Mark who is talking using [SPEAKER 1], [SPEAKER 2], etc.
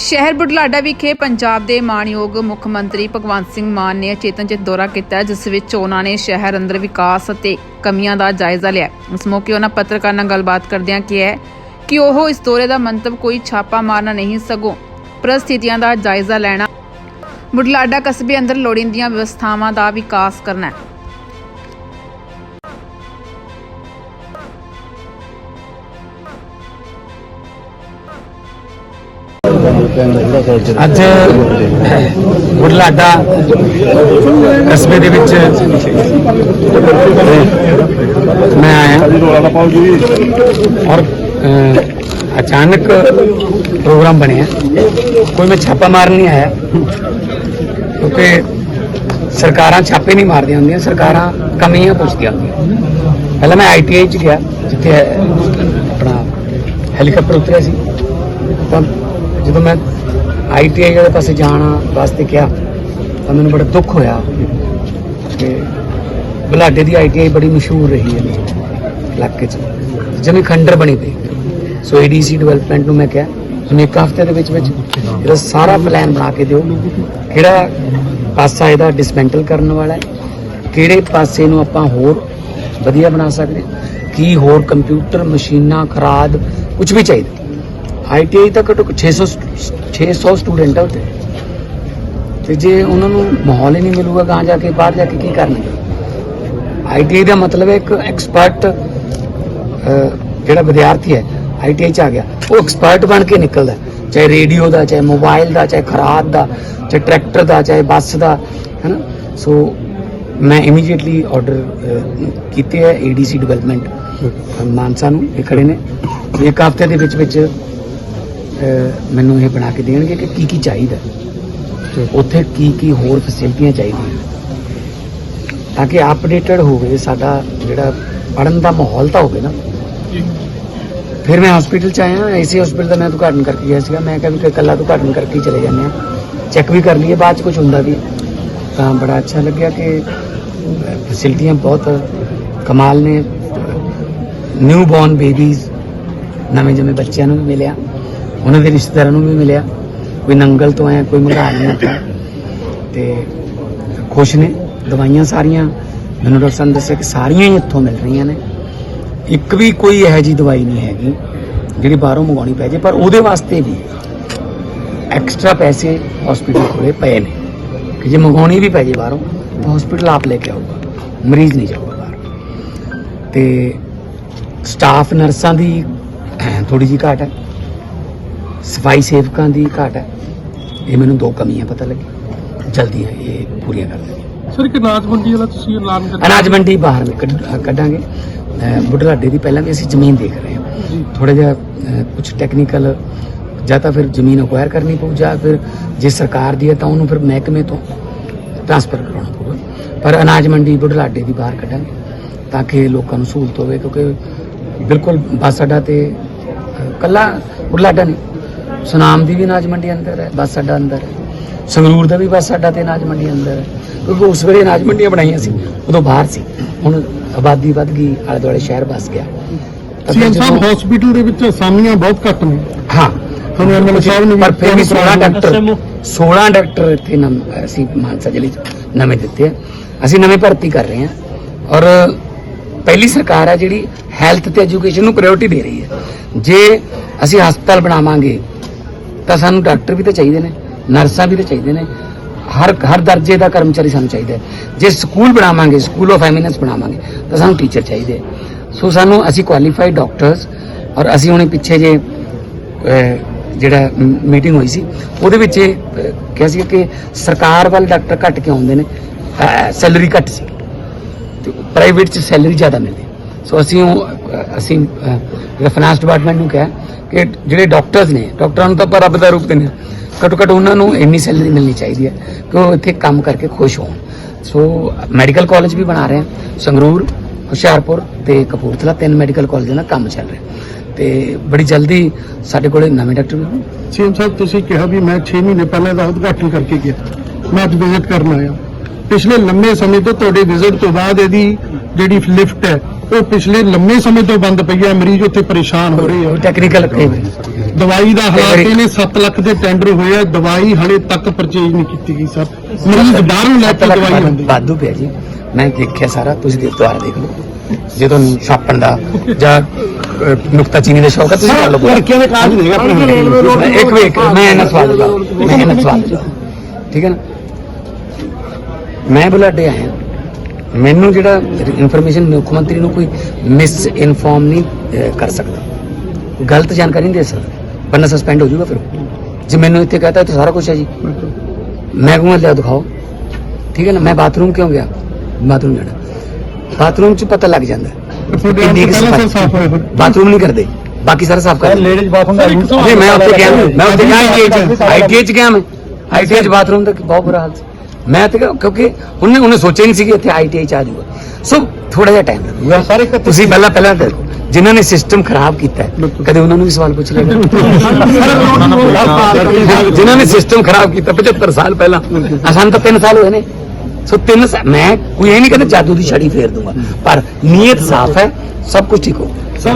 [SPEAKER 1] ਸ਼ਹਿਰ ਬੁਢਲਾਡਾ ਵਿਖੇ ਪੰਜਾਬ ਦੇ ਮਾਣਯੋਗ ਮੁੱਖ ਮੰਤਰੀ ਭਗਵੰਤ ਸਿੰਘ ਮਾਨ ਨੇ ਚੇਤਨਚਿਤ ਦੌਰਾ ਕੀਤਾ ਜਿਸ ਵਿੱਚ ਉਹਨਾਂ ਨੇ ਸ਼ਹਿਰ ਅੰਦਰ ਵਿਕਾਸ ਅਤੇ ਕਮੀਆਂ ਦਾ ਜਾਇਜ਼ਾ ਲਿਆ ਇਸ ਮੌਕੇ ਉਹਨਾਂ ਪੱਤਰਕਾਰਾਂ ਨਾਲ ਗੱਲਬਾਤ ਕਰਦਿਆਂ ਕਿਹਾ ਕਿ ਉਹ ਇਸ ਦੌਰੇ ਦਾ ਮੰਤਵ ਕੋਈ ਛਾਪਾ ਮਾਰਨਾ ਨਹੀਂ ਸਗੋਂ ਪ੍ਰਸਥਿਤੀਆਂ ਦਾ ਜਾਇਜ਼ਾ ਲੈਣਾ, ਬੁਢਲਾਡਾ ਕਸਬੇ ਅੰਦਰ ਲੋੜੀਂਦੀਆਂ ਵਿਵਸਥਾਵਾਂ ਦਾ ਵਿਕਾਸ ਕਰਨਾ
[SPEAKER 2] ਅੱਜ ਬੁਢਲਾਡਾ ਕਸਬੇ ਦੇ ਵਿੱਚ ਮੈਂ ਆਇਆ। ਔਰ ਅਚਾਨਕ ਪ੍ਰੋਗਰਾਮ ਬਣਿਆ। ਕੋਈ ਮੈਂ ਛਾਪਾ ਮਾਰਨ ਨਹੀਂ ਆਇਆ। ਕਿਉਂਕਿ ਸਰਕਾਰਾਂ ਛਾਪੇ ਨਹੀਂ ਮਾਰਦੀਆਂ ਹੁੰਦੀਆਂ, ਸਰਕਾਰਾਂ ਕਮੀਆਂ ਪੁੱਛਦੀਆਂ ਹੁੰਦੀਆਂ। ਪਹਿਲਾਂ ਮੈਂ ਆਈਟੀਆਈ ਚ ਗਿਆ, ਜਿੱਥੇ ਆਪਣਾ ਹੈਲੀਕਾਪਟਰ ਉਤਰਿਆ ਸੀ। ਤਾਂ ਜਦੋਂ ਮੈਂ ਆਈਟੀਆਈ ਵਾਲੇ ਪਾਸੇ ਜਾਣ ਵਾਸਤੇ ਕਿਹਾ, ਤਾਂ ਮੈਨੂੰ ਬੜਾ ਦੁੱਖ ਹੋਇਆ ਕਿ ਬਲਾਡੇ ਦੀ ਆਈਟੀਆਈ ਬੜੀ ਮਸ਼ਹੂਰ ਰਹੀ ਹੈ ਇਲਾਕੇ 'ਚ। ਜਿਵੇਂ ਖੰਡਰ ਬਣੀ ਪਈ। ਸੋ ਏਡੀਸੀ ਡਿਵੈਲਪਮੈਂਟ ਨੂੰ ਮੈਂ ਕਿਹਾ ਹੁਣ ਇੱਕ ਹਫ਼ਤੇ ਦੇ ਵਿੱਚ ਵਿੱਚ ਇਹਦਾ ਸਾਰਾ ਪਲਾਨ ਬਣਾ ਕੇ ਦਿਓ। ਕਿਹੜਾ ਪਾਸਾ ਇਹਦਾ ਡਿਸਮੈਂਟਲ ਕਰਨ ਵਾਲਾ ਹੈ? ਕਿਹੜੇ ਪਾਸੇ ਨੂੰ ਆਪਾਂ ਹੋਰ ਵਧੀਆ ਬਣਾ ਸਕਦੇ? ਕੀ ਹੋਰ ਕੰਪਿਊਟਰ ਮਸ਼ੀਨਾਂ, ਖਰਾਦ ਕੁਝ ਵੀ ਚਾਹੀਦਾ? ਆਈਟੀਆਈ ਤਾਂ ਘੱਟੋ ਘੱਟ 600 ਸਟ- 600 ਸਟੂਡੈਂਟ ਆ ਉੱਥੇ। ਤੇ ਜੇ ਉਹਨਾਂ ਨੂੰ ਮਾਹੌਲ ਹੀ ਨਹੀਂ ਮਿਲੂਗਾ ਗਾਂ ਜਾ ਕੇ ਬਾਹਰ ਜਾ ਕੇ ਕੀ ਕਰਨਗੇ ਆਈਟੀਆਈ ਦਾ ਮਤਲਬ ਹੈ ਇੱਕ ਐਕਸਪਰਟ ਜਿਹੜਾ ਵਿਦਿਆਰਥੀ ਹੈ ਆਈਟੀਆਈ ਚ ਆ ਗਿਆ। ਉਹ ਐਕਸਪਰਟ ਬਣ ਕੇ ਨਿਕਲਦਾ। ਹੈ। ਚਾਹੇ ਰੇਡੀਓ ਦਾ ਚਾਹੇ ਮੋਬਾਈਲ ਦਾ ਚਾਹੇ ਖਰਾਦ ਦਾ ਚਾਹੇ ਟਰੈਕਟਰ ਦਾ ਚਾਹੇ ਬੱਸ ਦਾ ਹੈਨਾ? ਸੋ ਮੈਂ ਇਮੀਡੀਏਟਲੀ ਆਰਡਰ ਕੀਤੇ ਹੈ ਏਡੀਸੀ ਡਿਵੈਲਪਮੈਂਟ ਮਾਨਸਾ ਨੂੰ। ਇਹ ਖੜੇ ਨੇ। ਇੱਕ ਹਫ਼ਤੇ ਦੇ ਵਿੱਚ ਵਿੱਚ ਮੈਨੂੰ ਇਹ ਬਣਾ ਕੇ ਦੇਣਗੇ ਕਿ ਕੀ ਕੀ ਚਾਹੀਦਾ। ਉੱਥੇ ਕੀ ਕੀ ਹੋਰ ਫੈਸਿਲਿਟੀਆਂ ਚਾਹੀਦੀਆਂ ਤਾਂ ਕਿ ਅਪਡੇਟਡ ਹੋਵੇ ਸਾਡਾ ਜਿਹੜਾ ਪੜਨ ਦਾ ਮਾਹੌਲ ਤਾਂ ਹੋਵੇ ਨਾ। ਫਿਰ ਮੈਂ ਹਸਪੀਟਲ ਚ ਆਇਆ ਐਸੀ ਹਸਪੀਟਲ ਦਾ ਮੈਂ ਉਦਘਾਟਨ ਕਰਕੇ ਗਿਆ ਸੀਗਾ। ਮੈਂ ਕਿਹਾ ਵੀ ਕਿ ਇਕੱਲਾ ਉਦਘਾਟਨ ਕਰਕੇ ਹੀ ਚਲੇ ਜਾਂਦੇ ਆ ਚੈੱਕ ਵੀ ਕਰ ਲਈਏ, ਬਾਅਦ ਚ ਕੁਝ ਹੁੰਦਾ ਵੀ। ਤਾਂ ਬੜਾ ਅੱਛਾ ਲੱਗਿਆ ਕਿ ਫੈਸਿਲਿਟੀਆਂ ਬਹੁਤ ਕਮਾਲ ਨੇ। ਨਿਊ ਬੌਰਨ ਬੇਬੀਜ਼ ਨਵੇਂ ਜੰਮੇ ਬੱਚਿਆਂ ਨੂੰ ਵੀ ਮਿਲਿਆ। ਉਹਨਾਂ ਦੇ ਰਿਸ਼ਤੇਦਾਰਾਂ ਨੂੰ ਵੀ ਮਿਲਿਆ। ਕੋਈ ਨੰਗਲ ਤੋਂ ਆਇਆ, ਕੋਈ ਮੰਗਾ ਨਹੀਂ ਆਇਆ ਤੇ ਖੁਸ਼ ਨੇ। ਦਵਾਈਆਂ ਸਾਰੀਆਂ। ਮੈਨੂੰ ਡਾਕਟਰ ਸਾਹਿਬ ਦੱਸਿਆ ਕਿ ਸਾਰੀਆਂ ਹੀ ਇੱਥੋਂ ਮਿਲ ਰਹੀਆਂ ਨੇ। ਇੱਕ ਵੀ ਕੋਈ ਇਹੋ ਜੀ ਦਵਾਈ ਨਹੀਂ ਹੈਗੀ, ਜਿਹੜੀ ਬਾਹਰੋਂ ਮੰਗਾਉਣੀ ਪੈ ਜੇ, ਪਰ ਉਹਦੇ ਵਾਸਤੇ ਵੀ ਐਕਸਟਰਾ ਪੈਸੇ ਹਸਪੀਟਲ ਕੋਲੇ ਪਏ ਨੇ। ਕਿ ਜੇ ਮੰਗਾਉਣੀ ਵੀ ਪੈ ਜੇ ਬਾਹਰੋਂ, ਤਾਂ ਹਸਪੀਟਲ ਆਪ ਲੈ ਕੇ ਆਊਗਾ। ਮਰੀਜ਼ ਨਹੀਂ ਜਾਊਗਾ ਬਾਹਰ। ਤੇ ਸਟਾਫ ਨਰਸਾਂ ਦੀ ਥੋੜੀ ਜੀ ਘਾਟ ਹੈ। ਸਫ਼ਾਈ ਸੇਵਕਾਂ ਦੀ ਘਾਟ ਹੈ। ਇਹ ਮੈਨੂੰ ਦੋ ਕਮੀਆਂ ਪਤਾ ਲੱਗੀ ਜਲਦੀ ਇਹ ਪੂਰੀਆਂ ਕਰ ਦੇਣਗੇ
[SPEAKER 3] ਸਰ ਇੱਕ ਅਨਾਜ ਮੰਡੀ ਵਾਲਾ ਤੁਸੀਂ ਐਲਾਨ ਕਰ
[SPEAKER 2] ਅਨਾਜ ਮੰਡੀ ਬਾਹਰ ਕੱਢਾਂਗੇ। ਬੁਢਲਾਡੇ ਦੀ ਪਹਿਲਾਂ ਵੀ ਅਸੀਂ ਜ਼ਮੀਨ ਦੇਖ ਰਹੇ ਹਾਂ। ਥੋੜਾ ਜਿਹਾ ਕੁਝ ਟੈਕਨੀਕਲ ਜਾਂ ਤਾਂ ਫਿਰ ਜ਼ਮੀਨ ਅਕਵਾਇਰ ਕਰਨੀ ਪਊ ਜਾਂ ਫਿਰ ਜੇ ਸਰਕਾਰ ਦੀ ਹੈ ਤਾਂ ਉਹਨੂੰ ਫਿਰ ਮਹਿਕਮੇ ਤੋਂ ਟ੍ਰਾਂਸਫਰ ਕਰਾਉਣਾ ਪਊਗਾ। ਪਰ ਅਨਾਜ ਮੰਡੀ ਬੁਢਲਾਡੇ ਦੀ ਬਾਹਰ ਕੱਢਾਂਗੇ ਤਾਂ ਕਿ ਲੋਕਾਂ ਨੂੰ ਸਹੂਲਤ ਹੋਵੇ ਕਿਉਂਕਿ ਬਿਲਕੁਲ ਬੱਸ ਅੱਡਾ ਤੇ ਕੱਲਾ ਬੁਢਲਾਡਾ ਨਹੀਂ। ਸੁਨਾਮ ਦੀ ਵੀ ਅਨਾਜ ਮੰਡੀ ਅੰਦਰ ਹੈ ਬੱਸ ਅੱਡਾ ਅੰਦਰ ਹੈ। ਸੰਗਰੂਰ ਦਾ ਵੀ ਬੱਸ ਅੱਡਾ ਤੇ ਅਨਾਜ ਮੰਡੀ ਅੰਦਰ ਹੈ। ਕਿਉਂਕਿ ਉਸ ਵੇਲੇ ਅਨਾਜ ਮੰਡੀਆਂ ਬਣਾਈਆਂ ਸੀ ਉਦੋਂ ਬਾਹਰ ਸੀ। ਹੁਣ ਆਬਾਦੀ ਵੱਧ ਗਈ ਆਲੇ ਦੁਆਲੇ ਸ਼ਹਿਰ ਵੱਸ ਗਿਆ।
[SPEAKER 3] ਸੀਐਮ ਸਾਹਿਬ ਹਸਪੀਟਲ ਦੇ ਵਿੱਚ ਅਸਾਮੀਆਂ ਬਹੁਤ ਘੱਟ ਨੇ।
[SPEAKER 2] ਹਾਂ।
[SPEAKER 3] ਤੁਹਾਨੂੰ ਐਮਐਲਏ ਸਾਹਿਬ ਨੇ
[SPEAKER 2] ਪਰ ਫਿਰ ਵੀ 16 ਡਾਕਟਰ
[SPEAKER 3] SMO
[SPEAKER 2] 16 ਡਾਕਟਰ ਇੱਥੇ ਨਮ ਅਸੀਂ ਮਾਨਸਾ ਜ਼ਿਲ੍ਹੇ 'ਚ ਨਵੇਂ ਦਿੱਤੇ ਆ। ਅਸੀਂ ਨਵੇਂ ਭਰਤੀ ਕਰ ਰਹੇ ਹਾਂ। ਔਰ ਪਹਿਲੀ ਸਰਕਾਰ ਹੈ ਜਿਹੜੀ ਹੈਲਥ ਤੇ ਐਜੂਕੇਸ਼ਨ ਨੂੰ ਪ੍ਰਾਇੋਰਟੀ ਦੇ ਰਹੀ ਹੈ। ਜੇ ਅਸੀਂ ਹਸਪਤਾਲ ਬਣਾਵਾਂਗੇ ਤਾਂ ਸਾਨੂੰ ਡਾਕਟਰ ਵੀ ਤਾਂ ਚਾਹੀਦੇ ਨੇ ਨਰਸਾਂ ਵੀ ਤਾਂ ਚਾਹੀਦੇ ਨੇ। ਹਰ ਹਰ ਦਰਜੇ ਦਾ ਕਰਮਚਾਰੀ ਸਾਨੂੰ ਚਾਹੀਦਾ ਹੈ। ਜੇ ਸਕੂਲ ਬਣਾਵਾਂਗੇ ਸਕੂਲ ਆਫ ਐਮੀਨੈਂਸ ਬਣਾਵਾਂਗੇ ਤਾਂ ਸਾਨੂੰ ਟੀਚਰ ਚਾਹੀਦੇ ਹੈ। ਸੋ ਸਾਨੂੰ ਅਸੀਂ ਕੁਆਲੀਫਾਈਡ ਡਾਕਟਰਸ ਔਰ ਅਸੀਂ ਹੁਣੇ ਪਿੱਛੇ ਜੇ ਜਿਹੜਾ ਮੀਟਿੰਗ ਹੋਈ ਸੀ ਉਹਦੇ ਵਿੱਚ ਕਿਹਾ ਸੀ ਕਿ ਸਰਕਾਰ ਵੱਲ ਡਾਕਟਰ ਘੱਟ ਕੇ ਆਉਂਦੇ ਨੇ ਸੈਲਰੀ ਘੱਟ ਸੀ। ਪ੍ਰਾਈਵੇਟ ਚ ਸੈਲਰੀ ਜ਼ਿਆਦਾ ਮਿਲਦੀ ਸੋ ਅਸੀਂ ਉਹ, ਅਸੀਂ ਜਿਹੜਾ ਫਾਈਨਾਂਸ ਡਿਪਾਰਟਮੈਂਟ ਨੂੰ ਕਿਹਾ ਕਿ ਜਿਹੜੇ ਡਾਕਟਰਸ ਨੇ ਡਾਕਟਰਾਂ ਨੂੰ ਤਾਂ ਆਪਾਂ ਰੱਬ ਦਾ ਰੂਪ ਦਿੰਦੇ ਹਾਂ। ਘੱਟੋ ਘੱਟ ਉਹਨਾਂ ਨੂੰ ਇੰਨੀ ਸੈਲਰੀ ਮਿਲਣੀ ਚਾਹੀਦੀ ਹੈ ਕਿ ਉਹ ਇੱਥੇ ਕੰਮ ਕਰਕੇ ਖੁਸ਼ ਹੋਣ। ਸੋ ਮੈਡੀਕਲ ਕਾਲਜ ਵੀ ਬਣਾ ਰਹੇ ਹਾਂ, ਸੰਗਰੂਰ, ਹੁਸ਼ਿਆਰਪੁਰ ਤੇ ਕਪੂਰਥਲਾ, ਤਿੰਨ ਮੈਡੀਕਲ ਕਾਲਜਾਂ ਦਾ ਕੰਮ ਚੱਲ ਰਿਹਾ। ਤੇ ਬੜੀ ਜਲਦੀ ਸਾਡੇ ਕੋਲੇ ਨਵੇਂ ਡਾਕਟਰ ਵੀ
[SPEAKER 3] ਸੀਐਮ ਸਾਹਿਬ, ਤੁਸੀਂ ਕਿਹਾ ਵੀ ਮੈਂ 6 ਮਹੀਨੇ ਪਹਿਲਾਂ ਦਾ ਉਦਘਾਟਨ ਕਰਕੇ ਗਿਆ। ਮੈਂ ਅੱਜ ਵਿਜ਼ਿਟ ਕਰਨ ਆਇਆ। ਪਿਛਲੇ ਲੰਮੇ ਸਮੇਂ ਤੋਂ ਤੁਹਾਡੇ ਵਿਜ਼ਿਟ ਤੋਂ ਬਾਅਦ ਇਹਦੀ ਜਿਹੜੀ ਲਿਫਟ ਹੈ ਉਹ ਪਿਛਲੇ ਲੰਮੇ ਸਮੇਂ ਤੋਂ ਬੰਦ ਪਈ ਹੈ ਮਰੀਜ਼ ਉੱਥੇ ਪਰੇਸ਼ਾਨ ਹੋ ਰਹੇ ਆ।
[SPEAKER 2] ਟੈਕਨੀਕਲ
[SPEAKER 3] ਦਵਾਈ ਦਾ ਹਾਲਾਤ ਇਹਨੇ 7 ਲੱਖ ਦੇ ਟੈਂਡਰ ਹੋਏ ਆ ਦਵਾਈ ਹਲੇ ਤੱਕ ਪਰਚੇਜ ਨਹੀਂ ਕੀਤੀ ਗਈ ਸਰ। ਮਰੀਜ਼ ਬਾਹਰੋਂ ਲੈ ਕੇ ਦਵਾਈ ਆਉਂਦੀ
[SPEAKER 2] ਵਾਧੂ ਪਿਆ ਜੀ। ਮੈਂ ਦੇਖਿਆ ਸਾਰਾ ਤੁਸੀਂ ਦੇ ਦੁਆਰਾ ਦੇਖ ਲਓ। ਜੇ ਤੁਹਾਨੂੰ ਛਾਪਣ ਦਾ ਜਾਂ ਨੁਕਤਾ ਚੀਨੀ ਦਾ ਸ਼ੌਕ ਹੈ ਤੁਸੀਂ ਕਰ ਲਓ
[SPEAKER 3] ਲੜਕੀਆਂ ਦੇ ਕਾਜ ਨਹੀਂ ਆਪਣੇ
[SPEAKER 2] ਇੱਕ ਵੀ ਇੱਕ ਮੈਂ ਇਹਨਾਂ ਸਵਾਲ ਦਾ ਮੈਂ ਇਹਨਾਂ ਸਵਾਲ ਦਾ ਠੀਕ ਹੈ ਨਾ? ਮੈਂ ਬੁਲਾਡੇ ਆਇਆ। ਮੈਨੂੰ ਜਿਹੜਾ ਇਨਫੋਰਮੇਸ਼ਨ ਮੁੱਖ ਮੰਤਰੀ ਨੂੰ ਕੋਈ ਮਿਸ ਇਨਫੋਰਮ ਨਹੀਂ ਕਰ ਸਕਦਾ। ਗਲਤ ਜਾਣਕਾਰੀ ਨਹੀਂ ਦੇ ਸਕਦਾ। ਵਰਨਾ ਸਸਪੈਂਡ ਹੋ ਜਾਊਗਾ ਫਿਰ। ਜੇ ਮੈਨੂੰ ਇੱਥੇ ਕਹਤਾ ਤਾਂ ਸਾਰਾ ਕੁਝ ਹੈ ਜੀ। ਮੈਂ ਕਹੂੰਗਾ ਲਿਆ ਦਿਖਾਓ। ਠੀਕ ਹੈ ਨਾ? ਮੈਂ ਬਾਥਰੂਮ ਕਿਉਂ ਗਿਆ? ਬਾਥਰੂਮ ਜਾਣਾ। ਬਾਥਰੂਮ 'ਚ ਪਤਾ ਲੱਗ ਜਾਂਦਾ। ਬਾਥਰੂਮ ਨਹੀਂ ਕਰਦੇ। ਬਾਕੀ ਸਾਰਾ ਸਾਫ਼ ਕਰਦੇ।
[SPEAKER 3] ਲੇਡੀਜ਼ ਬਾਥਰੂਮ ਦਾ
[SPEAKER 2] ਨਹੀਂ ਮੈਂ ਉੱਥੇ ਗਿਆ ਮੈਂ ਉੱਥੇ ਗਿਆ ਆਈਟੀਆਈ ਚ ਗਿਆ ਮੈਂ। ਆਈਟੀਆਈ ਚ ਬਾਥਰੂਮ ਦਾ ਬਹੁਤ ਬੁਰਾ ਹਾਲ ਸੀ। ਮੈਂ ਤੇ ਕਿਉਂਕਿ ਉਹਨੇ ਉਹਨੇ ਸੋਚਿਆ ਨਹੀਂ ਸੀ ਕਿ ਇੱਥੇ ਆਈਟੀਆਈ ਚ ਆ ਜਾਊਗਾ ਸੋ ਥੋੜਾ ਜਿਹਾ ਟਾਈਮ ਲੱਗੂਗਾ।
[SPEAKER 3] ਸਾਰੇ
[SPEAKER 2] ਤੁਸੀਂ ਪਹਿਲਾਂ ਪਹਿਲਾਂ ਦੇਖੋ ਜਿਨ੍ਹਾਂ ਨੇ ਸਿਸਟਮ ਖਰਾਬ ਕੀਤਾ ਹੈ ਕਦੇ ਉਹਨਾਂ ਨੂੰ ਵੀ ਸਵਾਲ ਪੁੱਛ ਲਿਆ ਜਿਨ੍ਹਾਂ ਨੇ ਸਿਸਟਮ ਖਰਾਬ ਕੀਤਾ 75 ਸਾਲ ਪਹਿਲਾਂ। ਸਾਨੂੰ ਤਾਂ 3 ਸਾਲ ਹੋਏ ਨੇ। ਸੋ 3 ਮੈਂ ਕੋਈ ਇਹ ਨਹੀਂ ਕਹਿੰਦਾ ਜਾਦੂ ਦੀ ਛੜੀ ਫੇਰ ਦੂੰਗਾ ਪਰ ਨੀਅਤ ਸਾਫ਼ ਹੈ ਸਭ ਕੁਝ ਠੀਕ ਹੋ
[SPEAKER 3] ਸਰ